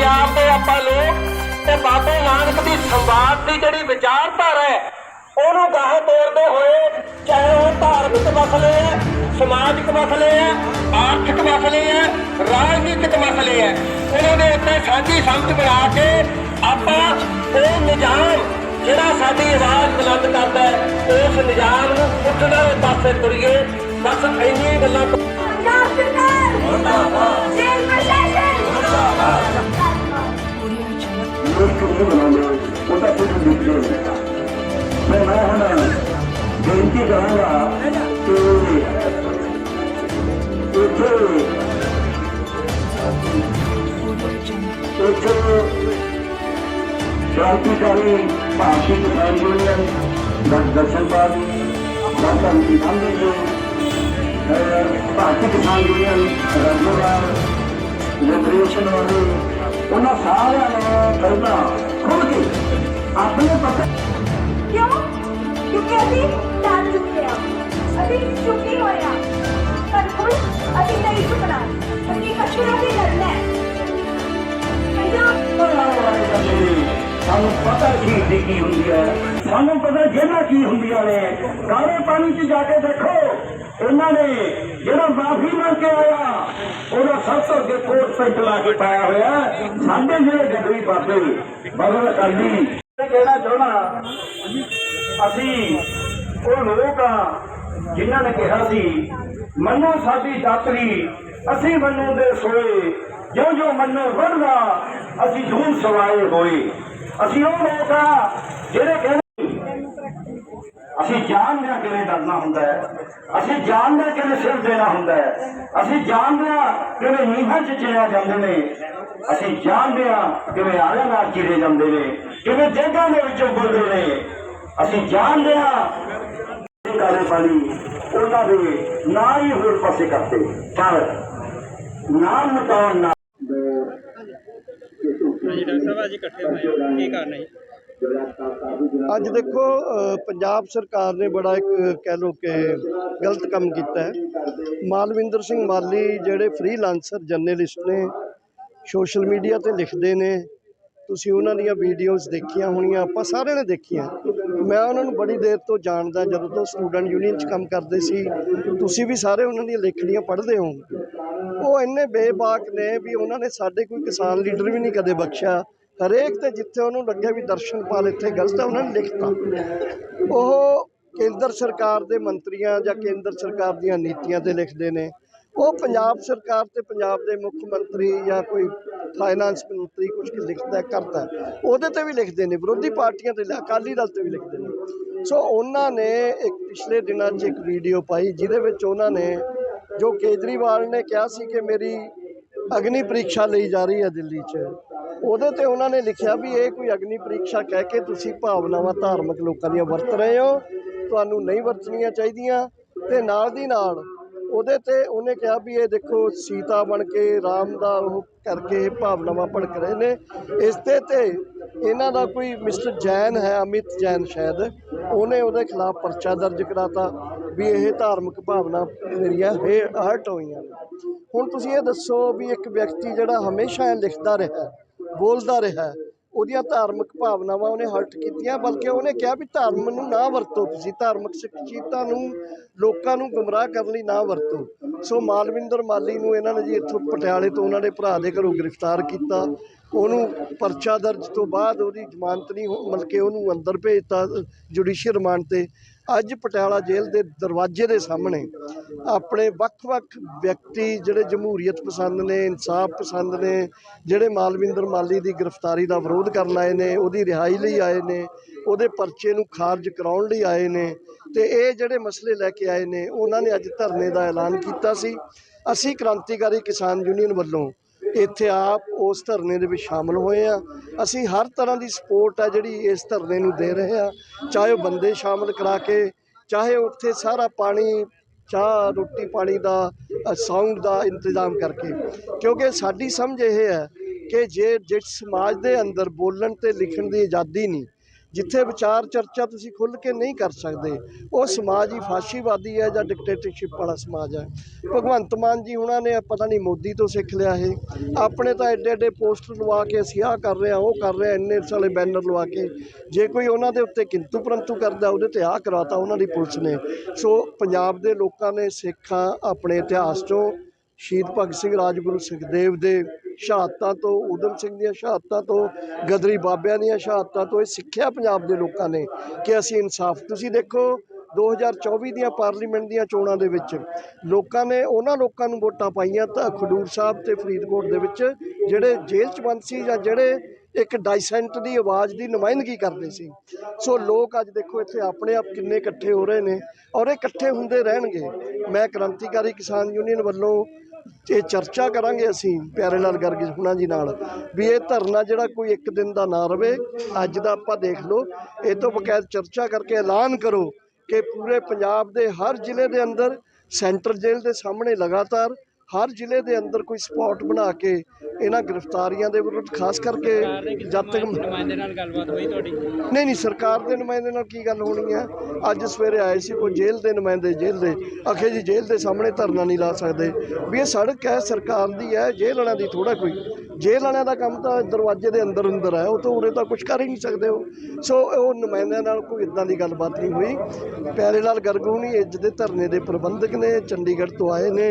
ਪੰਜਾਬ ਦੇ ਆਪਾਂ ਲੋਕ ਤੇ ਬਾਬੇ ਨਾਨਕ ਦੀ ਸੰਵਾਦ ਦੀ ਜਿਹੜੀ ਵਿਚਾਰਧਾਰਾ ਹੈ ਉਹਨੂੰ ਗਾਹ ਤੋਰਦੇ ਹੋਏ ਚਾਹੇ ਉਹ ਧਾਰਮਿਕ ਮਸਲੇ ਹੈ ਸਮਾਜਿਕ ਮਸਲੇ ਹੈ ਆਰਥਿਕ ਮਸਲੇ ਹੈ ਰਾਜਨੀਤਿਕ ਮਸਲੇ ਹੈ ਉਹਨਾਂ ਦੇ ਉੱਤੇ ਸਾਂਝੀ ਸਮਝ ਬਣਾ ਕੇ ਆਪਾਂ ਉਹ ਨਿਜ਼ਾਮ ਜਿਹੜਾ ਸਾਡੀ ਆਵਾਜ਼ ਬੁਲੰਦ ਕਰਦਾ ਹੈ ਉਸ ਨਿਜ਼ਾਮ ਨੂੰ ਪੁੱਟਣ ਵਾਲੇ ਪਾਸੇ ਤੁਰੀਏ। ਬਸ ਇੰਨੀਆਂ ਗੱਲਾਂ ਸਰਕਾਰ ਮੁਰਦਾਬਾਦ। ਜੇਲ੍ਹ ਪ੍ਰਸ਼ਾਸਨ। ਮੁਰਦਾਬਾਦ ਲੋਕ ਨਹੀਂ ਬਣਾਉਂਦੇ ਉਹਦਾ ਕੁਝ ਨਹੀਂ ਹੁੰਦਾ ਮੈਂ ਮੈਂ ਹੁਣ ਬੇਨਤੀ ਕਰਾਂਗਾ ਕਿ ਇੱਥੇ ਇੱਥੇ ਕ੍ਰਾਂਤੀਕਾਰੀ ਭਾਰਤੀ ਕਿਸਾਨ ਯੂਨੀਅਨ ਦਰਸ਼ਨ ਪਾਲ ਡਾਕਟਰ ਨਿਸ਼ਾਨ ਜੀ ਭਾਰਤੀ ਕਿਸਾਨ ਯੂਨੀਅਨ ਰਜਵਾਰ ਲਿਬਰੇਸ਼ਨ ਵਾਲੇ ਉਹਨਾਂ ਸਾਰਿਆਂ ਨੇ ਪਹਿਲਾਂ ਖੁਦ ਕੇ ਆਪਣੇ ਪਤਾ ਕਿਉਂ? ਕਿਉਂਕਿ ਅਸੀਂ ਡਰ ਚੁੱਕੇ ਹਾਂ। ਅਸੀਂ ਚੁੱਕੇ ਹੋਏ ਹਾਂ। ਪਰ ਹੁਣ ਅਸੀਂ ਨਹੀਂ ਝੁਕਣਾ ਅਸੀਂ ਕਸ਼ਮੀਰ ਦੀ ਲੜਨਾ ਹੈ। ਸਾਨੂੰ ਪਤਾ ਕੀ ਹੁੰਦੀ ਕੀ ਹੁੰਦੀ ਹੈ। ਸਾਨੂੰ ਪਤਾ ਜੇਲਾਂ ਕੀ ਹੁੰਦੀਆਂ ਨੇ। ਕਾਲੇ ਪਾਣੀ 'ਚ ਜਾ ਕੇ ਦੇਖੋ। ਇਹਨਾਂ ਨੇ ਜਿਹੜਾ ਮਾਫੀ ਮੰਗ ਕੇ ਆਇਆ, ਉਹਦਾ ਸਭ ਤੋਂ ਅੱਗੇ ਕੋਟ ਪੈਂਟ ਲਾ ਕੇ ਪਾਇਆ ਹੋਇਆ ਸਾਡੇ ਜਿਹੜੇ ਗਦਰੀ ਬਾਬੇ ਬਦਲ ਅਕਾਲੀ ਕਹਿਣਾ ਚਾਹਣਾ ਅਸੀਂ ਉਹ ਲੋਕ ਆ, ਜਿਨ੍ਹਾਂ ਨੇ ਕਿਹਾ ਸੀ, ਮੰਨੋ ਸਾਡੀ ਦਾਤਰੀ ਅਸੀਂ ਮੰਨੋ ਦੇ ਸੋਏ ਜੋ ਜੋ ਮੰਨੋ ਵਰਦਾ ਅਸੀਂ ਝੂਮ ਸਵਾਏ ਹੋਏ। ਅਸੀਂ ਉਹ ਲੋਕ ਆ, ਜਿਹੜੇ ਕਹਿੰਦੇ ਅਸੀਂ ਜਾਣਦੇ ਹਾਂ ਕਿਵੇਂ ਡਰਨਾ ਹੁੰਦਾ ਹੈ? ਅਸੀਂ ਜਾਣਦੇ ਹਾਂ ਕਿਵੇਂ ਸਿਰ ਦੇਣਾ ਹੁੰਦਾ ਹੈ? ਅਸੀਂ ਜਾਣਦੇ ਹਾਂ ਕਿਵੇਂ ਨੀਹਾਂ 'ਚ ਚਿਣਿਆ ਜਾਂਦੇ ਨੇ? ਅਸੀਂ ਜਾਣਦੇ ਹਾਂ ਕਿਵੇਂ ਆਲੇ ਨਾਲ ਚਿਰੇ ਜਾਂਦੇ ਨੇ? ਕਿਵੇਂ ਜੇਗਾਂ ਦੇ ਵਿੱਚੋਂ ਬੋਲਦੇ ਨੇ? ਅਸੀਂ ਜਾਣਦੇ ਹਾਂ ਕਾਲੇ ਪਾਣੀ, ਉਹਨਾਂ ਦੇ ਨਾ ਹੀ ਹੋਰ ਪਾਸੇ ਕਰਤੇ ਪਰ ਨਾਮ ਮਤਾਉਣ ਨਾ ਡਾਕਟਰ ਸਾਹਿਬ, ਅੱਜ ਇਕੱਠੇ ਹੋਏ ਕੀ ਕਾਰਨ ਹੈ ਅੱਜ ਦੇਖੋ ਪੰਜਾਬ ਸਰਕਾਰ ਨੇ ਬੜਾ ਇੱਕ ਕਹਿ ਲੋ ਕਿ ਗਲਤ ਕੰਮ ਕੀਤਾ ਹੈ। ਮਾਲਵਿੰਦਰ ਸਿੰਘ ਮਾਲੀ ਜਿਹੜੇ ਫ੍ਰੀਲਾਂਸਰ ਜਰਨਲਿਸਟ ਨੇ ਸੋਸ਼ਲ ਮੀਡੀਆ ਤੇ ਲਿਖਦੇ ਨੇ, ਤੁਸੀਂ ਉਹਨਾਂ ਦੀਆਂ ਵੀਡੀਓਜ਼ ਦੇਖੀਆਂ ਹੋਣੀਆਂ, ਆਪਾਂ ਸਾਰਿਆਂ ਨੇ ਦੇਖੀਆਂ। ਮੈਂ ਉਹਨਾਂ ਨੂੰ ਬੜੀ ਦੇਰ ਤੋਂ ਜਾਣਦਾ, ਜਦੋਂ ਤੋਂ ਸਟੂਡੈਂਟ ਯੂਨੀਅਨ 'ਚ ਕੰਮ ਕਰਦੇ ਸੀ, ਤੁਸੀਂ ਵੀ ਸਾਰੇ ਉਹਨਾਂ ਦੀਆਂ ਲੇਖਣੀਆਂ ਪੜ੍ਹਦੇ ਹੋ ਉਹ ਇੰਨੇ ਬੇਬਾਕ ਨੇ ਵੀ ਉਹਨਾਂ ਨੇ ਸਾਡੇ ਕੋਈ ਕਿਸਾਨ ਲੀਡਰ ਵੀ ਨਹੀਂ ਕਦੇ ਬਖਸ਼ਿਆ। ਹਰੇਕ ਤੇ ਜਿੱਥੇ ਉਹਨੂੰ ਲੱਗਿਆ ਵੀ ਦਰਸ਼ਨਪਾਲ ਇੱਥੇ ਗਲਤ ਹੈ ਉਹਨਾਂ ਨੇ ਲਿਖਤਾ। ਉਹ ਕੇਂਦਰ ਸਰਕਾਰ ਦੇ ਮੰਤਰੀਆਂ ਜਾਂ ਕੇਂਦਰ ਸਰਕਾਰ ਦੀਆਂ ਨੀਤੀਆਂ ਤੇ ਲਿਖਦੇ ਨੇ। ਉਹ ਪੰਜਾਬ ਸਰਕਾਰ ਤੇ ਪੰਜਾਬ ਦੇ ਮੁੱਖ ਮੰਤਰੀ ਜਾਂ ਕੋਈ ਫਾਈਨਾਂਸ ਮੰਤਰੀ ਕੁਝ ਲਿਖਦਾ, ਕਰਦਾ, ਉਹਦੇ ਤੇ ਵੀ ਲਿਖਦੇ ਨੇ, ਵਿਰੋਧੀ ਪਾਰਟੀਆਂ ਤੇ, ਅਕਾਲੀ ਦਲ ਤੇ ਵੀ ਲਿਖਦੇ ਨੇ। ਸੋ ਉਹਨਾਂ ਨੇ ਇੱਕ ਪਿਛਲੇ ਦਿਨਾਂ 'ਚ ਇੱਕ ਵੀਡੀਓ ਪਾਈ, ਜਿਹਦੇ ਵਿੱਚ ਉਹਨਾਂ ਨੇ ਜੋ ਕੇਜਰੀਵਾਲ ਨੇ ਕਿਹਾ ਸੀ ਕਿ ਮੇਰੀ ਅਗਨੀ ਪ੍ਰੀਖਿਆ ਲਈ ਜਾ ਰਹੀ ਹੈ ਦਿੱਲੀ 'ਚ। ਉਹਦੇ ਤੇ ਉਹਨਾਂ ਨੇ ਲਿਖਿਆ ਵੀ ਇਹ ਕੋਈ ਅਗਨੀ ਪ੍ਰੀਖਿਆ ਕਹਿ ਕੇ ਤੁਸੀਂ ਭਾਵਨਾਵਾਂ ਧਾਰਮਿਕ ਲੋਕਾਂ ਦੀਆਂ ਵਰਤ ਰਹੇ ਹੋ, ਤੁਹਾਨੂੰ ਨਹੀਂ ਵਰਤਣੀਆਂ ਚਾਹੀਦੀਆਂ ਤੇ ਨਾਲ ਦੀ ਨਾਲ ਉਹਦੇ ਤੇ ਉਹਨੇ ਕਿਹਾ ਵੀ ਇਹ ਦੇਖੋ ਸੀਤਾ ਬਣ ਕੇ ਰਾਮ ਦਾ ਉਹ ਕਰਕੇ ਭਾਵਨਾਵਾਂ ਭੜਕ ਰਹੇ ਨੇ। ਇਸ ਤੇ ਤੇ ਇਹਨਾਂ ਦਾ ਕੋਈ ਮਿਸਟਰ ਜੈਨ ਹੈ, ਅਮਿਤ ਜੈਨ ਸ਼ਾਇਦ, ਉਹਨੇ ਉਹਦੇ ਖਿਲਾਫ ਪਰਚਾ ਦਰਜ ਕਰਾਤਾ ਵੀ ਇਹ ਧਾਰਮਿਕ ਭਾਵਨਾ ਮੇਰੀਆਂ ਹਰਟ ਹੋਈਆਂ ਹੁਣ ਤੁਸੀਂ ਇਹ ਦੱਸੋ ਵੀ ਇੱਕ ਵਿਅਕਤੀ ਜਿਹੜਾ ਹਮੇਸ਼ਾ ਇਹ ਲਿਖਦਾ ਰਿਹਾ ਬੋਲਦਾ ਰਿਹਾ। ਉਹਦੀਆਂ ਧਾਰਮਿਕ ਭਾਵਨਾਵਾਂ ਉਹਨੇ ਹਰਟ ਕੀਤੀਆਂ, ਬਲਕਿ ਉਹਨੇ ਕਿਹਾ ਵੀ ਧਰਮ ਨੂੰ ਨਾ ਵਰਤੋ ਤੁਸੀਂ। ਧਾਰਮਿਕ ਸ਼ਖਸੀਅਤਾਂ ਨੂੰ, ਲੋਕਾਂ ਨੂੰ ਗੁੰਮਰਾਹ ਕਰਨ ਲਈ ਨਾ ਵਰਤੋ। ਸੋ ਮਾਲਵਿੰਦਰ ਮਾਲੀ ਨੂੰ ਇਹਨਾਂ ਨੇ ਜੀ ਇੱਥੋਂ ਪਟਿਆਲੇ ਤੋਂ ਉਹਨਾਂ ਦੇ ਭਰਾ ਦੇ ਘਰੋਂ ਗ੍ਰਿਫਤਾਰ ਕੀਤਾ। ਉਹਨੂੰ ਪਰਚਾ ਦਰਜ ਤੋਂ ਬਾਅਦ ਉਹਦੀ ਜ਼ਮਾਨਤ ਨਹੀਂ ਹੋ- ਮਤਲਬ ਕਿ ਉਹਨੂੰ ਅੰਦਰ ਭੇਜਤਾ, ਜੁਡੀਸ਼ੀਅਲ ਰਿਮਾਂਡ ਤੇ। ਅੱਜ ਪਟਿਆਲਾ ਜੇਲ੍ਹ ਦੇ ਦਰਵਾਜ਼ੇ ਦੇ ਸਾਹਮਣੇ ਆਪਣੇ ਵੱਖ-ਵੱਖ ਵਿਅਕਤੀ ਜਿਹੜੇ ਜਮਹੂਰੀਅਤ ਪਸੰਦ ਨੇ, ਇਨਸਾਫ ਪਸੰਦ ਨੇ, ਜਿਹੜੇ ਮਾਲਵਿੰਦਰ ਮਾਲੀ ਦੀ ਗ੍ਰਿਫਤਾਰੀ ਦਾ ਵਿਰੋਧ ਕਰਨ ਆਏ ਨੇ, ਉਹਦੀ ਰਿਹਾਈ ਲਈ ਆਏ ਨੇ, ਉਹਦੇ ਪਰਚੇ ਨੂੰ ਖਾਰਜ ਕਰਾਉਣ ਲਈ ਆਏ ਨੇ ਤੇ ਇਹ ਜਿਹੜੇ ਮਸਲੇ ਲੈ ਕੇ ਆਏ ਨੇ, ਉਹਨਾਂ ਨੇ ਅੱਜ ਧਰਨੇ ਦਾ ਐਲਾਨ ਕੀਤਾ ਸੀ। ਅਸੀਂ ਕ੍ਰਾਂਤੀਕਾਰੀ ਕਿਸਾਨ ਯੂਨੀਅਨ ਵੱਲੋਂ ਇੱਥੇ ਆਪ ਉਸ ਧਰਨੇ ਦੇ ਵਿੱਚ ਸ਼ਾਮਲ ਹੋਏ ਆ। ਅਸੀਂ ਹਰ ਤਰ੍ਹਾਂ ਦੀ ਸਪੋਰਟ ਆ ਜਿਹੜੀ ਇਸ ਧਰਨੇ ਨੂੰ ਦੇ ਰਹੇ ਆ। ਚਾਹੇ ਉਹ ਬੰਦੇ ਸ਼ਾਮਲ ਕਰਾ ਕੇ, ਚਾਹੇ ਉੱਥੇ ਸਾਰਾ ਪਾਣੀ, ਚਾਹ, ਰੋਟੀ ਪਾਣੀ ਦਾ ਸਾਊਂਡ ਦਾ ਇੰਤਜ਼ਾਮ ਕਰਕੇ। ਕਿਉਂਕਿ ਸਾਡੀ ਸਮਝ ਇਹ ਹੈ ਕਿ ਜੇ ਜਿਸ ਸਮਾਜ ਦੇ ਅੰਦਰ ਬੋਲਣ ਤੇ ਲਿਖਣ ਦੀ ਆਜ਼ਾਦੀ ਨਹੀਂ ਜਿੱਥੇ ਵਿਚਾਰ ਚਰਚਾ ਤੁਸੀਂ ਖੁੱਲ੍ਹ ਕੇ ਨਹੀਂ ਕਰ ਸਕਦੇ, ਉਹ ਸਮਾਜ ਹੀ ਫਾਸ਼ੀਵਾਦੀ ਹੈ ਜਾਂ ਡਿਕਟੇਟਰਸ਼ਿਪ ਵਾਲਾ ਸਮਾਜ ਹੈ। ਭਗਵੰਤ ਮਾਨ ਜੀ ਉਹਨਾਂ ਨੇ ਪਤਾ ਨਹੀਂ ਮੋਦੀ ਤੋਂ ਸਿੱਖ ਲਿਆ ਇਹ। ਆਪਣੇ ਤਾਂ ਐਡੇ ਐਡੇ ਪੋਸਟਰ ਲਵਾ ਕੇ ਅਸੀਂ ਆਹ ਕਰ ਰਹੇ ਹਾਂ, ਉਹ ਕਰ ਰਹੇ ਹਾਂ, ਇੰਨੇ ਸਾਲੇ ਬੈਨਰ ਲਵਾ ਕੇ। ਜੇ ਕੋਈ ਉਹਨਾਂ ਦੇ ਉੱਤੇ ਕਿੰਤੂ ਪਰੰਤੂ ਕਰਦਾ, ਉਹਦੇ ਤੇ ਆਹ ਕਰਾਤਾ ਉਹਨਾਂ ਦੀ ਪੁਲਿਸ ਨੇ। ਸੋ ਪੰਜਾਬ ਦੇ ਲੋਕਾਂ ਨੇ ਸਿੱਖਾਂ ਆਪਣੇ ਇਤਿਹਾਸ ਚੋਂ ਸ਼ਹੀਦ ਭਗਤ ਸਿੰਘ ਰਾਜਗੁਰੂ ਸੁਖਦੇਵ ਦੇ ਸ਼ਹਾਦਤਾਂ ਤੋਂ, ਊਧਮ ਸਿੰਘ ਦੀਆਂ ਸ਼ਹਾਦਤਾਂ ਤੋਂ, ਗਦਰੀ ਬਾਬਿਆਂ ਦੀਆਂ ਸ਼ਹਾਦਤਾਂ ਤੋਂ ਇਹ ਸਿੱਖਿਆ ਪੰਜਾਬ ਦੇ ਲੋਕਾਂ ਨੇ ਕਿ ਅਸੀਂ ਇਨਸਾਫ। ਤੁਸੀਂ ਦੇਖੋ 2024 ਦੀਆਂ ਪਾਰਲੀਮੈਂਟ ਦੀਆਂ ਚੋਣਾਂ ਦੇ ਵਿੱਚ ਲੋਕਾਂ ਨੇ ਉਹਨਾਂ ਲੋਕਾਂ ਨੂੰ ਵੋਟਾਂ ਪਾਈਆਂ ਤਾਂ ਖਡੂਰ ਸਾਹਿਬ ਤੇ ਫਰੀਦਕੋਟ ਦੇ ਵਿੱਚ ਜਿਹੜੇ ਜੇਲ੍ਹ 'ਚ ਬੰਦ ਸੀ ਜਾਂ ਜਿਹੜੇ ਇੱਕ ਡਾਈਸੈਂਟ ਦੀ ਆਵਾਜ਼ ਦੀ ਨੁਮਾਇੰਦਗੀ ਕਰਦੇ ਸੀ। ਸੋ ਲੋਕ ਅੱਜ ਦੇਖੋ, ਇੱਥੇ ਆਪਣੇ ਆਪ ਕਿੰਨੇ ਇਕੱਠੇ ਹੋ ਰਹੇ ਨੇ ਔਰ ਇਹ ਇਕੱਠੇ ਹੁੰਦੇ ਰਹਿਣਗੇ। ਮੈਂ ਕ੍ਰਾਂਤੀਕਾਰੀ ਕਿਸਾਨ ਯੂਨੀਅਨ ਵੱਲੋਂ ਇਹ ਚਰਚਾ ਕਰਾਂਗੇ ਅਸੀਂ ਪਿਆਰੇ ਲਾਲ ਗਰਗ ਹੁਣਾਂ ਜੀ ਨਾਲ, ਵੀ ਇਹ ਧਰਨਾ ਜਿਹੜਾ ਕੋਈ ਇੱਕ ਦਿਨ ਦਾ ਨਾ ਰਵੇ, ਅੱਜ ਦਾ ਆਪਾਂ ਦੇਖ ਲਓ। ਇਹ ਤੋਂ ਬਕਾਇਦ ਚਰਚਾ ਕਰਕੇ ਐਲਾਨ ਕਰੋ ਕਿ ਪੂਰੇ ਪੰਜਾਬ ਦੇ ਹਰ ਜ਼ਿਲ੍ਹੇ ਦੇ ਅੰਦਰ ਸੈਂਟਰ ਜੇਲ੍ਹ ਦੇ ਸਾਹਮਣੇ ਲਗਾਤਾਰ ਹਰ ਜ਼ਿਲ੍ਹੇ ਦੇ ਅੰਦਰ ਕੋਈ ਸਪੌਟ ਬਣਾ ਕੇ ਇਹਨਾਂ ਗ੍ਰਿਫਤਾਰੀਆਂ ਦੇ ਵਿਰੁੱਧ ਖਾਸ ਕਰਕੇ ਜਦ ਤੱਕ ਨੁਮਾਇੰਦੇ ਨਾਲ ਗੱਲਬਾਤ ਹੋਈ ਤੁਹਾਡੀ? ਨਹੀਂ ਨਹੀਂ ਸਰਕਾਰ ਦੇ ਨੁਮਾਇੰਦੇ ਨਾਲ ਕੀ ਗੱਲ ਹੋਣੀ ਹੈ? ਅੱਜ ਸਵੇਰੇ ਆਏ ਸੀ ਕੋਈ ਜੇਲ੍ਹ ਦੇ ਨੁਮਾਇੰਦੇ ਜੇਲ੍ਹ ਦੇ? ਆਖੇ ਜੀ ਜੇਲ੍ਹ ਦੇ ਸਾਹਮਣੇ ਧਰਨਾ ਨਹੀਂ ਲਾ ਸਕਦੇ। ਵੀ ਇਹ ਸੜਕ ਹੈ ਸਰਕਾਰ ਦੀ ਹੈ ਜੇਲ੍ਹ ਵਾਲਿਆਂ ਦੀ ਥੋੜਾ ਕੋਈ। ਜੇਲ੍ਹ ਵਾਲਿਆਂ ਦਾ ਕੰਮ ਤਾਂ ਦਰਵਾਜ਼ੇ ਦੇ ਅੰਦਰ ਅੰਦਰ ਹੈ ਉਹ ਤਾਂ ਉਰੇ ਤਾਂ ਕੁਝ ਕਰ ਹੀ ਨਹੀਂ ਸਕਦੇ ਉਹ। ਸੋ ਉਹ ਨੁਮਾਇੰਦਿਆਂ ਨਾਲ ਕੋਈ ਇਦਾਂ ਦੀ ਗੱਲਬਾਤ ਨਹੀਂ ਹੋਈ। ਪਿਆਰੇ ਲਾਲ ਗਰਗੂ ਨਹੀਂ ਇੱਜ ਦੇ ਧਰਨੇ ਦੇ ਪ੍ਰਬੰਧਕ ਨੇ ਚੰਡੀਗੜ੍ਹ ਤੋਂ ਆਏ ਨੇ।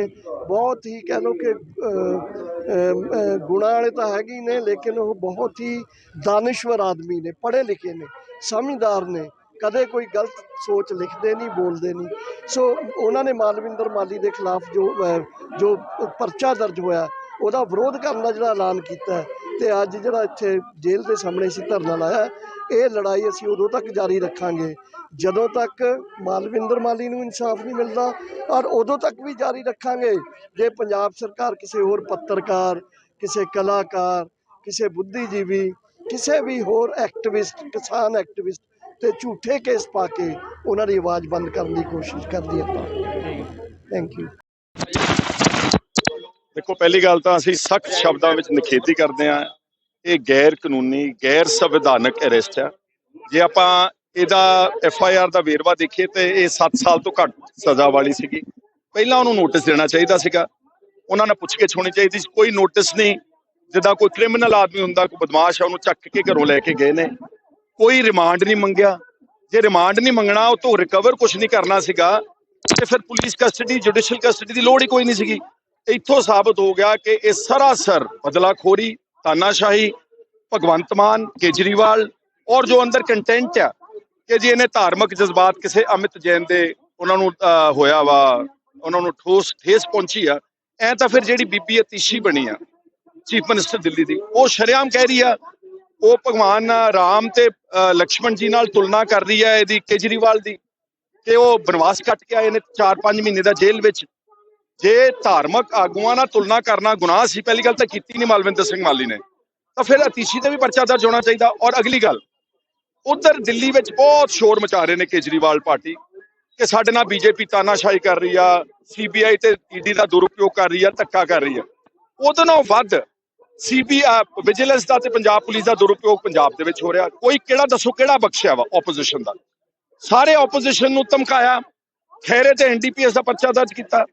ਬਹੁਤ ਹੀ ਕਹਿ ਲਓ ਕਿ ਅ, ਗੁਣਾਂ ਵਾਲੇ ਤਾਂ ਹੈਗੇ ਹੀ ਨੇ ਲੇਕਿਨ ਉਹ ਬਹੁਤ ਹੀ ਦਾਨਿਸ਼ਵਰ ਆਦਮੀ ਨੇ ਪੜ੍ਹੇ ਲਿਖੇ ਨੇ ਸਮਝਦਾਰ ਨੇ। ਕਦੇ ਕੋਈ ਗਲਤ ਸੋਚ ਲਿਖਦੇ ਨਹੀਂ ਬੋਲਦੇ ਨਹੀਂ। ਸੋ ਉਹਨਾਂ ਨੇ ਮਾਲਵਿੰਦਰ ਮਾਲੀ ਦੇ ਖਿਲਾਫ ਜੋ ਜੋ ਪਰਚਾ ਦਰਜ ਹੋਇਆ ਉਹਦਾ ਵਿਰੋਧ ਕਰਨ ਦਾ ਜਿਹੜਾ ਐਲਾਨ ਕੀਤਾ ਤੇ ਅੱਜ ਜਿਹੜਾ ਇੱਥੇ ਜੇਲ੍ਹ ਦੇ ਸਾਹਮਣੇ ਅਸੀਂ ਧਰਨਾ ਲਾਇਆ ਇਹ ਲੜਾਈ ਅਸੀਂ ਉਦੋਂ ਤੱਕ ਜਾਰੀ ਰੱਖਾਂਗੇ ਜਦੋਂ ਤੱਕ ਮਾਲਵਿੰਦਰ ਮਾਲੀ ਨੂੰ ਇਨਸਾਫ ਨਹੀਂ ਮਿਲਦਾ ਔਰ ਉਦੋਂ ਤੱਕ ਵੀ ਜਾਰੀ ਰੱਖਾਂਗੇ ਜੇ ਪੰਜਾਬ ਸਰਕਾਰ ਕਿਸੇ ਹੋਰ ਪੱਤਰਕਾਰ ਕਿਸੇ ਕਲਾਕਾਰ ਕਿਸੇ ਬੁੱਧੀਜੀਵੀ ਕਿਸੇ ਵੀ ਹੋਰ ਐਕਟਿਵਿਸਟ ਕਿਸਾਨ ਐਕਟਿਵਿਸਟ ਤੇ ਝੂਠੇ ਕੇਸ ਪਾ ਕੇ ਉਹਨਾਂ ਦੀ ਆਵਾਜ਼ ਬੰਦ ਕਰਨ ਦੀ ਕੋਸ਼ਿਸ਼ ਕਰਦੀ ਹੈ ਥੈਂਕ ਯੂ ਦੇਖੋ, ਪਹਿਲੀ ਗੱਲ ਤਾਂ ਅਸੀਂ ਸਖਤ ਸ਼ਬਦਾਂ ਵਿੱਚ ਨਿਖੇਧੀ ਕਰਦੇ ਹਾਂ। ਇਹ ਗੈਰ ਕਾਨੂੰਨੀ, ਗੈਰ ਸੰਵਿਧਾਨਕ ਅਰੈਸਟ ਹੈ। ਜੇ ਆਪਾਂ ਇਹਦਾ ਐਫ ਆਈ ਆਰ ਦਾ ਵੇਰਵਾ ਦੇਖੀਏ ਤੇ ਇਹ 7 ਸਾਲ ਤੋਂ ਘੱਟ ਸਜ਼ਾ ਵਾਲੀ ਸੀਗੀ। ਪਹਿਲਾਂ ਉਹਨੂੰ ਨੋਟਿਸ ਦੇਣਾ ਚਾਹੀਦਾ ਸੀਗਾ। ਉਹਨਾਂ ਨੇ ਪੁੱਛਗਿੱਛ ਹੋਣੀ ਚਾਹੀਦੀ ਸੀ। ਕੋਈ ਨੋਟਿਸ ਨਹੀਂ। ਜਿੱਦਾਂ ਕੋਈ ਕ੍ਰਿਮੀਨਲ ਆਦਮੀ ਹੁੰਦਾ, ਕੋਈ ਬਦਮਾਸ਼ ਹੈ ਉਹਨੂੰ ਚੱਕ ਕੇ ਘਰੋਂ ਲੈ ਕੇ ਗਏ ਨੇ। ਕੋਈ ਰਿਮਾਂਡ ਨਹੀਂ ਮੰਗਿਆ। ਜੇ ਰਿਮਾਂਡ ਨਹੀਂ ਮੰਗਣਾ, ਉਹ ਤੋਂ ਰਿਕਵਰ ਕੁਝ ਨਹੀਂ ਕਰਨਾ ਸੀਗਾ। ਤੇ ਫਿਰ ਪੁਲਿਸ ਕਸਟਡੀ, ਜੁਡੀਸ਼ੀਅਲ ਕਸਟਡੀ ਦੀ ਲੋੜ ਹੀ ਕੋਈ ਨਹੀਂ ਸੀਗੀ। ਇੱਥੋਂ ਸਾਬਤ ਹੋ ਗਿਆ ਕਿ ਇਹ ਸਰਾਸਰ ਬਦਲਾਖੋਰੀ, ਤਾਨਾਸ਼ਾਹੀ, ਭਗਵੰਤ ਮਾਨ, ਕੇਜਰੀਵਾਲ ਔਰ ਜੋ ਅੰਦਰ ਕੰਟੈਂਟ ਆ, ਕਿ ਜੀ ਇਹਨੇ ਧਾਰਮਿਕ ਜਜ਼ਬਾਤ ਕਿਸੇ ਅਮਿਤ ਜੈਨ ਦੇ ਉਹਨਾਂ ਨੂੰ ਹੋਇਆ ਵਾ, ਉਹਨਾਂ ਨੂੰ ਠੋਸ, ਠੇਸ ਪਹੁੰਚੀ ਆ, ਐ ਤਾਂ ਫਿਰ ਜਿਹੜੀ ਬੀਬੀ ਅਤੀਸ਼ੀ ਬਣੀ ਆ, ਚੀਫ ਮਿਨਿਸਟਰ ਦਿੱਲੀ ਦੀ, ਉਹ ਸ਼ਰੇਆਮ ਕਹਿ ਰਹੀ ਆ, ਉਹ ਭਗਵਾਨ ਰਾਮ ਤੇ ਲਕਸ਼ਮਣ ਜੀ ਨਾਲ ਤੁਲਨਾ ਕਰ ਰਹੀ ਆ ਇਹਦੀ ਕੇਜਰੀਵਾਲ ਦੀ, ਕਿ ਉਹ ਬਨਵਾਸ ਕੱਟ ਕੇ ਆਏ ਨੇ 4-5 ਮਹੀਨੇ ਦਾ ਜੇਲ੍ਹ ਵਿੱਚ ਜੇ ਧਾਰਮਿਕ ਆਗੂਆਂ ਨਾਲ ਤੁਲਨਾ ਕਰਨਾ ਗੁਨਾਹ ਸੀ, ਪਹਿਲੀ ਗੱਲ ਤਾਂ ਕੀਤੀ ਨਹੀਂ ਮਾਲਵਿੰਦਰ ਸਿੰਘ ਮਾਲੀ ਨੇ। ਤਾਂ ਫਿਰ ਅਤੀਸ਼ੀ ਤੇ ਵੀ ਪਰਚਾ ਦਰਜ ਹੋਣਾ ਚਾਹੀਦਾ। ਔਰ ਅਗਲੀ ਗੱਲ, ਉਧਰ ਦਿੱਲੀ ਵਿੱਚ ਬਹੁਤ ਸ਼ੋਰ ਮਚਾ ਰਹੇ ਨੇ ਕੇਜਰੀਵਾਲ ਪਾਰਟੀ, ਕਿ ਸਾਡੇ ਨਾਲ ਬੀਜੇਪੀ ਤਾਨਾਸ਼ਾਹੀ ਕਰ ਰਹੀ ਆ, ਸੀਬੀਆਈ ਤੇ ਈਡੀ ਦਾ ਦੁਰਉਪਯੋਗ ਕਰ ਰਹੀ ਆ, ਧੱਕਾ ਕਰ ਰਹੀ ਆ। ਉਹਦੇ ਨਾਲੋਂ ਵੱਧ ਸੀਬੀ ਵਿਜੀਲੈਂਸ ਦਾ ਤੇ ਪੰਜਾਬ ਪੁਲਿਸ ਦਾ ਦੁਰਉਪਯੋਗ ਪੰਜਾਬ ਦੇ ਵਿੱਚ ਹੋ ਰਿਹਾ। ਕੋਈ ਕਿਹੜਾ ਦੱਸੋ ਕਿਹੜਾ ਬਖਸ਼ਿਆ ਵਾ ਆਪੋਜੀਸ਼ਨ ਦਾ? ਸਾਰੇ ਆਪੋਜੀਸ਼ਨ ਨੂੰ ਧਮਕਾਇਆ ਖੈਰੇ ਤੇ ਐਨਡੀਪੀਐਸ ਦਾ ਪਰਚਾ ਦਰਜ ਕੀਤਾ।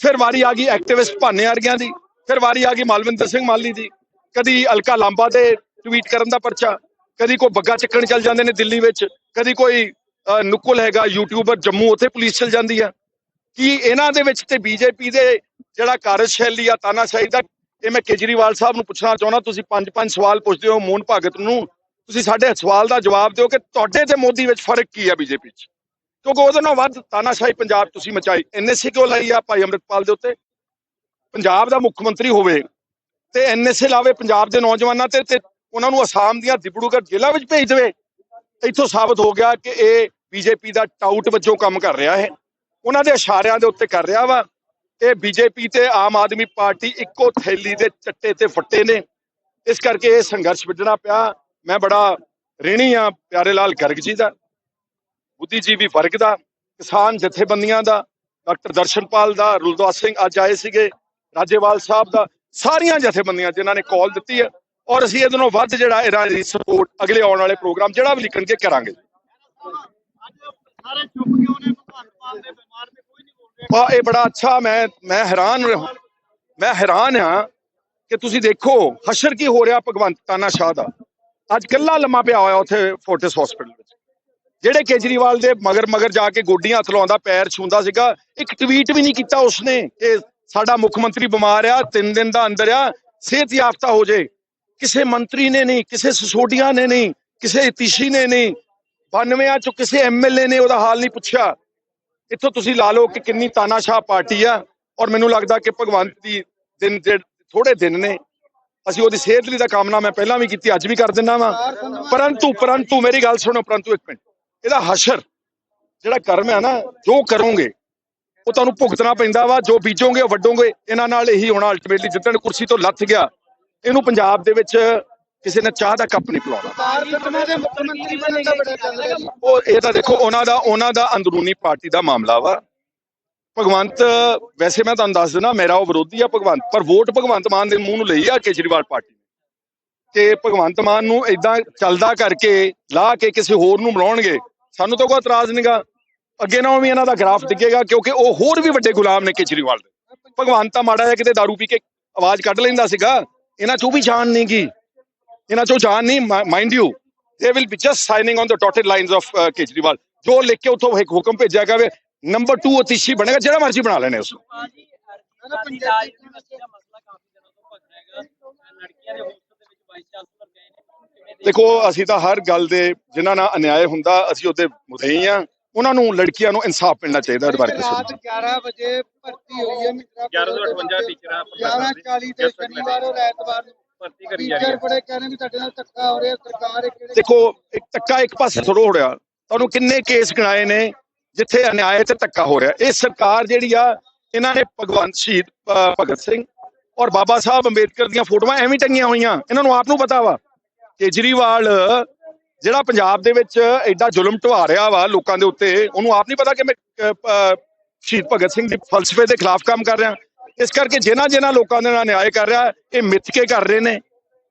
ਫਿਰ ਵਾਰੀ ਆ ਗਈ ਐਕਟਿਵਿਸਟ ਭਾਨੇ ਵਰਗਿਆਂ ਦੀ, ਫਿਰ ਵਾਰੀ ਆ ਗਈ ਮਾਲਵਿੰਦਰ ਸਿੰਘ ਮਾਲੀ ਦੀ। ਕਦੀ ਅਲਕਾ ਲਾਂਬਾ ਦੇ ਟਵੀਟ ਕਰਨ ਦਾ ਪਰਚਾ, ਕਦੀ ਕੋਈ ਬੱਗਾ ਚੱਕਣ ਚੱਲ ਜਾਂਦੇ ਨੇ ਦਿੱਲੀ ਵਿੱਚ, ਕਦੀ ਕੋਈ ਨੁਕਲ ਹੈਗਾ ਯੂਟਿਊਬਰ ਜੰਮੂ, ਉੱਥੇ ਪੁਲਿਸ ਚੱਲ ਜਾਂਦੀ ਆ। ਕੀ ਇਹਨਾਂ ਦੇ ਵਿੱਚ ਤੇ ਬੀਜੇਪੀ ਦੇ ਜਿਹੜਾ ਕਾਰਜਸ਼ੈਲੀ ਆ ਤਾਨਾਸ਼ਾਹੀ ਦਾ, ਇਹ ਮੈਂ ਕੇਜਰੀਵਾਲ ਸਾਹਿਬ ਨੂੰ ਪੁੱਛਣਾ ਚਾਹੁੰਦਾ, ਤੁਸੀਂ ਪੰਜ ਪੰਜ ਸਵਾਲ ਪੁੱਛਦੇ ਹੋ ਮੋਹਨ ਭਗਤ ਨੂੰ। ਤੁਸੀਂ ਸਾਡੇ ਸਵਾਲ ਦਾ ਜਵਾਬ ਦਿਓ ਕਿ ਤੁਹਾਡੇ ਤੇ ਮੋਦੀ ਵਿੱਚ ਫ਼ਰਕ ਕੀ ਆ ਬੀਜੇਪੀ 'ਚ? ਕਿਉਂਕਿ ਉਹਦੇ ਨਾਲ ਵੱਧ ਤਾਨਾਸ਼ਾਹੀ ਪੰਜਾਬ ਤੁਸੀਂ ਮਚਾਈ। ਐਨਐਸਏ ਕਿਉਂ ਲਾਈ ਆ ਭਾਈ ਅੰਮ੍ਰਿਤਪਾਲ ਦੇ ਉੱਤੇ? ਪੰਜਾਬ ਦਾ ਮੁੱਖ ਮੰਤਰੀ ਹੋਵੇ ਤੇ ਐਨਐਸਏ ਲਾਵੇ ਪੰਜਾਬ ਦੇ ਨੌਜਵਾਨਾਂ ਤੇ ਤੇ ਉਹਨਾਂ ਨੂੰ ਅਸਾਮ ਦੀਆਂ ਦਿਬੜੂਗੜ੍ਹ ਜ਼ਿਲ੍ਹਾ ਵਿੱਚ ਭੇਜ ਦੇਵੇ। ਇੱਥੋਂ ਸਾਬਤ ਹੋ ਗਿਆ ਕਿ ਇਹ ਬੀਜੇਪੀ ਦਾ ਟਾਊਟ ਵਜੋਂ ਕੰਮ ਕਰ ਰਿਹਾ ਹੈ। ਉਹਨਾਂ ਦੇ ਇਸ਼ਾਰਿਆਂ ਦੇ ਉੱਤੇ ਕਰ ਰਿਹਾ ਵਾ। ਇਹ ਬੀਜੇਪੀ ਤੇ ਆਮ ਆਦਮੀ ਪਾਰਟੀ ਇੱਕੋ ਥੈਲੀ ਦੇ ਚੱਟੇ ਤੇ ਫੱਟੇ ਨੇ। ਇਸ ਕਰਕੇ ਇਹ ਸੰਘਰਸ਼ ਵਿੱਢਣਾ ਪਿਆ। ਮੈਂ ਬੜਾ ऋणी ਆ ਪਿਆਰੇ ਲਾਲ ਗਰਗ ਜੀ ਦਾ। ਬੁੱਧੀਜੀਵੀ ਵਰਗ ਦਾ, ਕਿਸਾਨ ਜਥੇਬੰਦੀਆਂ ਦਾ, ਡਾਕਟਰ ਦਰਸ਼ਨਪਾਲ ਦਾ, ਰੁਲਦਾਸ ਸਿੰਘ ਅੱਜ ਆਏ ਸੀਗੇ, ਰਾਜੇਵਾਲ ਸਾਹਿਬ ਦਾ, ਸਾਰੀਆਂ ਜਥੇਬੰਦੀਆਂ ਜਿਨ੍ਹਾਂ ਨੇ ਕਾਲ ਦਿੱਤੀ ਹੈ ਔਰ ਅਸੀਂ ਇਹਦੇ ਨਾਲੋਂ ਵੱਧ ਜਿਹੜਾ ਇਹਨਾਂ ਦੀ ਸਪੋਰਟ ਅਗਲੇ ਆਉਣ ਵਾਲੇ ਪ੍ਰੋਗਰਾਮ ਜਿਹੜਾ ਵੀ ਲਿਖਣਗੇ ਕਰਾਂਗੇ। ਆ ਇਹ ਬੜਾ ਅੱਛਾ ਮੈਂ ਮੈਂ ਹੈਰਾਨ ਮੈਂ ਹੈਰਾਨ ਹਾਂ ਕਿ ਤੁਸੀਂ ਦੇਖੋ, ਹਸ਼ਰ ਕੀ ਹੋ ਰਿਹਾ ਭਗਵੰਤ ਤਾਨਾ ਸ਼ਾਹ ਦਾ। ਅੱਜ ਕੱਲਾ ਲੰਮਾ ਪਿਆ ਹੋਇਆ ਉੱਥੇ ਫੋਰਟਿਸ ਹਸਪੀਟਲ ਵਿੱਚ। ਜਿਹੜੇ ਕੇਜਰੀਵਾਲ ਦੇ ਮਗਰ ਮਗਰ ਜਾ ਕੇ ਗੋਡੀਆਂ ਹੱਥ ਲਾਉਂਦਾ ਪੈਰ ਛੂੰਦਾ ਸੀਗਾ ਇੱਕ ਟਵੀਟ ਵੀ ਨਹੀਂ ਕੀਤਾ ਉਸਨੇ ਕਿ ਸਾਡਾ ਮੁੱਖ ਮੰਤਰੀ ਬਿਮਾਰ ਆ ਤਿੰਨ ਦਿਨ ਦਾ ਅੰਦਰ ਆ ਸਿਹਤ ਯਾਫਤਾ ਹੋ ਜੇ। ਕਿਸੇ ਮੰਤਰੀ ਨੇ ਨਹੀਂ ਕਿਸੇ ਸਿਸੋਡੀਆ ਨੇ ਨਹੀਂ ਕਿਸੇ ਤੀਸ਼ੀ ਨੇ ਨਹੀਂ 92 ਚੋਂ ਕਿਸੇ ਐਮਐਲਏ ਨੇ ਉਹਦਾ ਹਾਲ ਨਹੀਂ ਪੁੱਛਿਆ। ਇੱਥੋਂ ਤੁਸੀਂ ਲਾ ਲਓ ਕਿ ਕਿੰਨੀ ਤਾਨਾਸ਼ਾਹ ਪਾਰਟੀ ਆ ਔਰ ਮੈਨੂੰ ਲੱਗਦਾ ਕਿ ਭਗਵੰਤ ਦੀ ਦਿਨ ਥੋੜੇ ਦਿਨ ਨੇ। ਅਸੀਂ ਉਹਦੀ ਸਿਹਤ ਲਈ ਦਾ ਕਾਮਨਾ ਮੈਂ ਪਹਿਲਾਂ ਵੀ ਕੀਤੀ ਅੱਜ ਵੀ ਕਰ ਦਿੰਦਾ ਵਾਂ। ਪਰੰਤੂ ਪਰੰਤੂ ਮੇਰੀ ਗੱਲ ਸੁਣੋ ਪਰੰਤੂ ਇੱਕ ਮਿੰਟ। ਇਹਦਾ ਹਸ਼ਰ, ਜਿਹੜਾ ਕਰਮ ਹੈ ਨਾ, ਜੋ ਕਰੋਗੇ, ਉਹ ਤੁਹਾਨੂੰ ਭੁਗਤਣਾ ਪੈਂਦਾ ਵਾ, ਜੋ ਬੀਜੋਗੇ, ਉਹ ਵੱਡੋਗੇ ਇਹਨਾਂ ਨਾਲ ਇਹੀ ਹੋਣਾ ਅਲਟੀਮੇਟਲੀ ਜਿੱਦਣ ਕੁਰਸੀ ਤੋਂ ਲੱਥ ਗਿਆ, ਇਹਨੂੰ ਪੰਜਾਬ ਦੇ ਵਿੱਚ ਕਿਸੇ ਨੇ ਚਾਹ ਦਾ ਕੱਪ ਨਹੀਂ ਪਿਲਾਉਣਾ। ਉਹ ਇਹ ਤਾਂ ਦੇਖੋ, ਉਹਨਾਂ ਦਾ ਉਹਨਾਂ ਦਾ ਅੰਦਰੂਨੀ ਪਾਰਟੀ ਦਾ ਮਾਮਲਾ ਵਾ। ਭਗਵੰਤ, ਵੈਸੇ ਮੈਂ ਤੁਹਾਨੂੰ ਦੱਸ ਦਿੰਦਾ, ਮੇਰਾ ਉਹ ਵਿਰੋਧੀ ਆ ਭਗਵੰਤ, ਪਰ ਵੋਟ ਭਗਵੰਤ ਮਾਨ ਦੇ ਮੂੰਹ ਨੂੰ ਲਈ ਆ ਕੇਜਰੀਵਾਲ ਪਾਰਟੀ ਨੇ। ਤੇ ਭਗਵੰਤ ਮਾਨ ਨੂੰ ਇਦਾਂ ਚੱਲਦਾ ਕਰਕੇ ਲਾ ਕੇ ਕਿਸੇ ਹੋਰ ਨੂੰ ਬਣਾਉਣਗੇ ਸਾਨੂੰ ਤਾਂ ਕੋਈ ਇਤਰਾਜ਼ ਨਹੀਂਗਾ ਅੱਗੇ ਨਾਲੋਂ ਵੀ ਇਹਨਾਂ ਦਾ ਗ੍ਰਾਫ ਡਿੱਗੇਗਾ ਕਿਉਂਕਿ ਉਹ ਹੋਰ ਵੀ ਵੱਡੇ ਗੁਲਾਮ ਨੇ ਕੇਜਰੀਵਾਲ ਦੇ ਭਗਵੰਤ ਤਾਂ ਮਾੜਾ ਜਿਹਾ ਕਿਤੇ दारू ਪੀ ਕੇ ਆਵਾਜ਼ ਕੱਢ ਲੈਂਦਾ ਸੀਗਾ ਇਹਨਾਂ ਚੋਂ ਵੀ ਜਾਨ ਨਹੀਂ ਗੀ ਇਹਨਾਂ ਚੋਂ ਜਾਨ ਨਹੀਂ mind you they will be just signing on the dotted lines of Kejriwal ਜੋ ਲਿਖ ਕੇ ਉਥੋਂ ਇੱਕ ਹੁਕਮ ਭੇਜਿਆ ਜਾਵੇ ਨੰਬਰ 2 ਅਤੀਸ਼ੀ ਬਣੇਗਾ ਜਿਹੜਾ ਮਰਜ਼ੀ ਬਣਾ ਲੈਣੇ ਉਸ ਨੂੰ ਭਾਜੀ ਰਾਜ ਯੂਨੀਵਰਸਿਟੀ ਦਾ ਮਸਲਾ ਕਾਫੀ ਦਿਨਾਂ ਤੋਂ ਭਖ ਰਿਹਾ ਹੈਗਾ ਲੜਕੀਆਂ ਦੇ ਹੋਸਟਲ ਦੇ ਵਿੱਚ ਵਾਈਸ ਚਾਂਸਲਰ ਗਏ ਨੇ ਕਿਵੇਂ ਦੇ- ਦੇਖੋ ਅਸੀਂ ਤਾਂ ਹਰ ਗੱਲ ਦੇ ਜਿਨ੍ਹਾਂ ਨਾਲ ਅਨਿਆਏ ਹੁੰਦਾ ਅਸੀਂ ਉਹਦੇ ਮੁਦਈ ਆ ਉਹਨਾਂ ਨੂੰ ਲੜਕੀਆਂ ਨੂੰ ਇਨਸਾਫ ਮਿਲਣਾ ਚਾਹੀਦਾ ਉਹਦੇ ਬਾਰੇ ਕਿਸੇ ਨੂੰ। ਰਾਤ 11 ਵਜੇ ਭਰਤੀ ਹੋਈ ਹੈ ਮਿੱਤਰਾ 1158 ਟੀਚਰਾਂ 11:40 ਤੇ ਸ਼ਨੀਵਾਰ ਔਰ ਐਤਵਾਰ ਨੂੰ ਭਰਤੀ ਕਰੀ ਜਾ ਰਹੀ ਟੀਚਰ ਹੈ ਬੜੇ ਕਹਿੰਦੇ ਵੀ ਤੁਹਾਡੇ ਨਾਲ ਧੱਕਾ ਹੋ ਰਿਹਾ ਸਰਕਾਰ ਇਹ ਕਿਹੜੇ ਦੇਖੋ ਇੱਕ ਟੱਕਾ ਇੱਕ ਪਾਸੇ ਥੋੜੋ ਹੋ ਰਿਹਾ। ਤੁਹਾਨੂੰ ਕਿੰਨੇ ਕੇਸ ਗਣਾਏ ਨੇ ਜਿੱਥੇ ਅਨਿਆਏ ਤੇ ਧੱਕਾ ਹੋ ਰਿਹਾ। ਇਹ ਸਰਕਾਰ ਜਿਹੜੀ ਆ ਇਹਨਾਂ ਨੇ ਭਗਵੰਤ ਸ਼ਹੀਦ ਭਗਤ ਸਿੰਘ ਔਰ ਬਾਬਾ ਸਾਹਿਬ ਅੰਬੇਦਕਰ ਦੀਆਂ ਫੋਟੋਆਂ ਐਵੇਂ ਟੰਗੀਆਂ ਹੋਈਆਂ। ਇਹਨਾਂ ਨੂੰ ਆਪ ਨੂੰ ਪਤਾ ਵਾ। ਕੇਜਰੀਵਾਲ, ਜਿਹੜਾ ਪੰਜਾਬ ਦੇ ਵਿੱਚ ਐਡਾ ਜ਼ੁਲਮ ਢਵਾ ਰਿਹਾ ਵਾ ਲੋਕਾਂ ਦੇ ਉੱਤੇ, ਉਹਨੂੰ ਆਪ ਨਹੀਂ ਪਤਾ ਕਿ ਮੈਂ ਸ਼ਹੀਦ ਭਗਤ ਸਿੰਘ ਦੇ ਫਲਸਫੇ ਦੇ ਖਿਲਾਫ ਕੰਮ ਕਰ ਰਿਹਾ। ਇਸ ਕਰਕੇ ਜਿਨ੍ਹਾਂ ਜਿਨ੍ਹਾਂ ਲੋਕਾਂ ਦੇ ਨਾਲ ਨਿਆਂ ਕਰ ਰਿਹਾ, ਇਹ ਮਿੱਥ ਕੇ ਕਰ ਰਹੇ ਨੇ।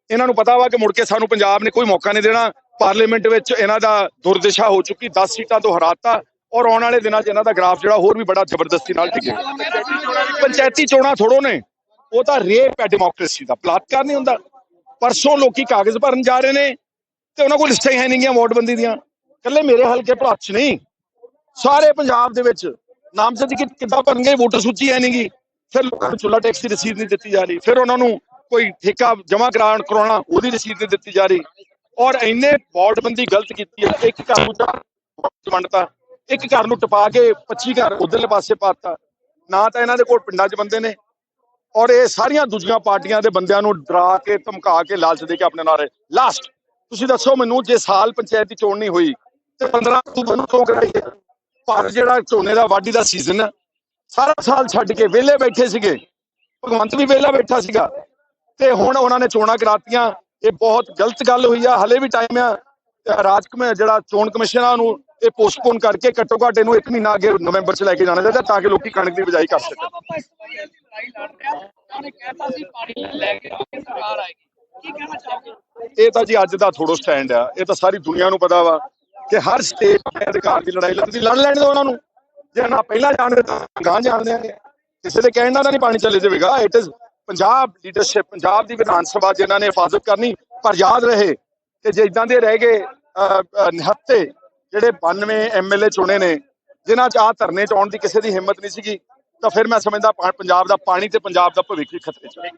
ਇਹਨਾਂ ਨੂੰ ਪਤਾ ਵਾ ਕਿ ਮੁੜ ਕੇ ਸਾਨੂੰ ਪੰਜਾਬ ਨੇ ਕੋਈ ਮੌਕਾ ਨਹੀਂ ਦੇਣਾ। ਪਾਰਲੀਮੈਂਟ ਵਿੱਚ ਇਹਨਾਂ ਦਾ ਦੁਰਦਿਸ਼ਾ ਹੋ ਚੁੱਕੀ 10 ਸੀਟਾਂ ਤੋਂ ਹਰਾਤਾ ਔਰ ਆਉਣ ਵਾਲੇ ਦਿਨਾਂ 'ਚ ਇਹਨਾਂ ਦਾ ਗ੍ਰਾਫ ਜਿਹੜਾ ਹੋਰ ਵੀ ਬੜਾ ਜ਼ਬਰਦਸਤੀ ਨਾਲ ਟਿਕੇਗਾ ਪੰਚਾਇਤੀ ਚੋਣਾਂ ਥੋੜੋ ਨੇ। ਉਹ ਤਾਂ ਰੇਪ ਹੈ ਡੈਮੋਕ੍ਰੇਸੀ ਦਾ, ਬਲਾਤਕਾਰ ਨਹੀਂ ਹੁੰਦਾ। ਪਰਸੋਂ ਲੋਕੀ ਕਾਗਜ਼ ਭਰਨ ਜਾ ਰਹੇ ਨੇ ਤੇ ਉਹਨਾਂ ਕੋਲ ਲਿਸਟਾਂ ਹੀ ਹੈ ਨਹੀਂ ਗੀਆਂ ਵੋਟਬੰਦੀ ਦੀਆਂ। ਇਕੱਲੇ ਮੇਰੇ ਹਲਕੇ ਭਰਾ 'ਚ ਨਹੀਂ। ਸਾਰੇ ਪੰਜਾਬ ਦੇ ਵਿੱਚ ਨਾਮਜ਼ਦ ਕਿ- ਕਿੱਦਾਂ ਭਰਨਗੇ ਵੋਟਰ ਸੂਚੀ ਹੈ ਨਹੀਂਗੀ। ਫਿਰ ਲੋਕਾਂ ਨੂੰ ਚੁੱਲਾ ਟੈਕਸ ਦੀ ਰਸੀਦ ਨਹੀਂ ਦਿੱਤੀ ਜਾ ਰਹੀ। ਫਿਰ ਉਹਨਾਂ ਨੂੰ ਕੋਈ ਠੇਕਾ ਜਮ੍ਹਾਂ ਕਰਾਉਣ, ਕਰਾਉਣਾ, ਉਹਦੀ ਰਸੀਦ ਨਹੀਂ ਦਿੱਤੀ ਜਾ ਰਹੀ। ਔਰ ਇੰਨੇ ਵੋਟ ਬੰਦੀ ਗਲਤ ਕੀਤੀ ਹੈ ਇੱਕ ਘਰ ਨੂੰ ਵੰਡਤਾ, ਇੱਕ ਘਰ ਨੂੰ ਟਪਾ ਕੇ 25 ਘਰ ਉਧਰਲੇ ਪਾਸੇ ਪਾਤਾ। ਨਾ ਤਾਂ ਇਹਨਾਂ ਦੇ ਕੋਲ ਪਿੰਡਾਂ 'ਚ ਬੰਦੇ ਨੇ ਔਰ ਇਹ ਸਾਰੀਆਂ ਦੂਜੀਆਂ ਪਾਰਟੀਆਂ ਦੇ ਬੰਦਿਆਂ ਨੂੰ ਡਰਾ ਕੇ, ਧਮਕਾ ਕੇ, ਲਾਲਚ ਦੇ ਕੇ ਆਪਣੇ ਨਾਲ ਲਾਸਟ ਤੁਸੀਂ ਦੱਸੋ ਮੈਨੂੰ ਜੇ ਸਾਲ ਪੰਚਾਇਤ ਦੀ ਚੋਣ ਨਹੀਂ ਹੋਈ, ਤੇ 15 ਅਕਤੂਬਰ ਨੂੰ ਕਿਉਂ ਕਰਾਈ ਹੈ? ਪਰ ਜਿਹੜਾ ਝੋਨੇ ਦਾ ਵਾਢੀ ਦਾ ਸੀਜ਼ਨ ਹੈ, ਸਾਰਾ ਸਾਲ ਛੱਡ ਕੇ ਵਿਹਲੇ ਬੈਠੇ ਸੀਗੇ। ਭਗਵੰਤ ਵੀ ਵਿਹਲਾ ਬੈਠਾ ਸੀਗਾ। ਤੇ ਹੁਣ ਉਹਨਾਂ ਨੇ ਚੋਣਾਂ ਕਰਾਤੀਆਂ। ਇਹ ਬਹੁਤ ਗਲਤ ਗੱਲ ਹੋਈ ਆ। ਹਲੇ ਵੀ ਟਾਈਮ ਆ। ਰਾਜ ਕਮੇ, ਜਿਹੜਾ ਚੋਣ ਕਮਿਸ਼ਨ ਨੂੰ ਇਹ ਪੋਸਟਪੋਨ ਕਰਕੇ ਘੱਟੋ ਘੱਟ ਇਹਨੂੰ 1 ਮਹੀਨਾ ਅੱਗੇ ਨਵੰਬਰ ਚ ਲੈ ਕੇ ਜਾਣਾ ਚਾਹੀਦਾ ਤਾਂ ਕਿ ਲੋਕੀ ਕਣਕ ਦੀ ਬਿਜਾਈ ਕਰ ਸਕਣ। ਆਪਾਂ ਇਸ ਵਾਰੀ ਦੀ ਲੜਾਈ ਲੜ ਰਿਹਾ ਉਹਨੇ ਕਹਿਤਾ ਸੀ ਪਾਣੀ ਲੈ ਕੇ ਆਗੇ ਸਰਕਾਰ ਆਏਗੀ। ਕੀ ਕਹਿਣਾ ਚਾਹੋਗੇ? ਇਹ ਤਾਂ ਜੀ ਅੱਜ ਦਾ ਥੋੜੋ ਸਟੈਂਡ ਆ ਇਹ ਤਾਂ ਸਾਰੀ ਦੁਨੀਆ ਨੂੰ ਪਤਾ ਵਾ ਕਿ ਹਰ ਸਟੇਟ ਆਪਣੇ ਅਧਿਕਾਰ ਦੀ ਲੜਾਈ ਲੜਦੀ ਲੜ ਲੈਣ ਦਿਓ ਉਹਨਾਂ ਨੂੰ। ਜੇ ਨਾ ਪਹਿਲਾਂ ਜਾਣਦੇ ਤਾਂ ਗਾਂ ਜਾਣਦੇ ਆ ਕਿਸੇ ਦੇ ਕਹਿਣ ਨਾਲ ਤਾਂ ਨਹੀਂ ਪਾਣੀ ਚੱਲੇ ਜਾਵੇਗਾ। It is Punjab leadership Punjab ਦੀ ਵਿਧਾਨ ਸਭਾ ਜਿਨ੍ਹਾਂ ਨੇ ਹਿਫਾਜ਼ਤ ਕਰਨੀ ਪਰ ਯਾਦ ਰਹੇ ਕਿ ਜੇ ਇਦਾਂ ਦੇ ਰਹਿ ਗਏ ਨਿਹੱਥੇ ਜਿਹੜੇ 92 ਐਮਐਲਏ ਚੁਣੇ ਨੇ, ਜਿਨ੍ਹਾਂ ਚ ਆ ਧਰਨੇ ਚ ਆਉਣ ਦੀ ਕਿਸੇ ਦੀ ਹਿੰਮਤ ਨਹੀਂ ਸੀਗੀ, ਤਾਂ ਫਿਰ ਮੈਂ ਸਮਝਦਾ ਪੰਜਾਬ ਦਾ ਪਾਣੀ ਤੇ ਪੰਜਾਬ ਦਾ ਭਵਿੱਖ ਹੀ ਖਤਰੇ ਚ ਹੈ